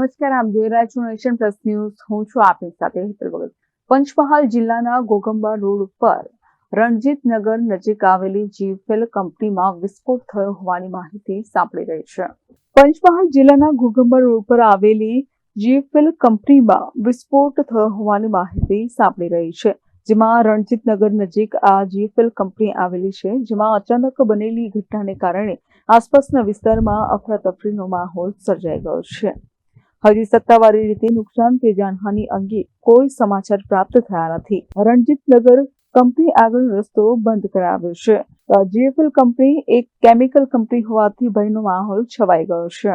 નમસ્કાર આપ જોઈ રહ્યા છો નેશન પ્લસ ન્યૂઝ. હું છું આપની સાથે હેતલ ભગત. પંચમહાલ જિલ્લાના ગોગંબા રોડ ઉપર રણજીતનગર નજીક આવેલી જીફેલ કંપનીમાં વિસ્ફોટ થયો હોવાની માહિતી સાંપડી રહી છે. પંચમહાલ જિલ્લાના ગોગંબા રોડ પર આવેલી જીફેલ કંપનીમાં વિસ્ફોટ થયો હોવાની માહિતી સાંપડી રહી છે. જેમાં રણજીતનગર નજીક આ જીફેલ કંપની આવેલી છે, જેમાં અચાનક બનેલી ઘટનાને કારણે આસપાસના વિસ્તારમાં અફરાતફરીનો માહોલ સર્જાઈ ગયો છે. હજી સત્તાવારી રીતે નુકસાન કે જાનહાનિ અંગે કોઈ સમાચાર પ્રાપ્ત થયા નથી. રણજીતનગર કંપની આગળ રસ્તો બંધ કરાવ્યો છે. જીએફએલ કંપની એક કેમિકલ કંપની હોવાથી ભયનો માહોલ છવાઈ ગયો છે.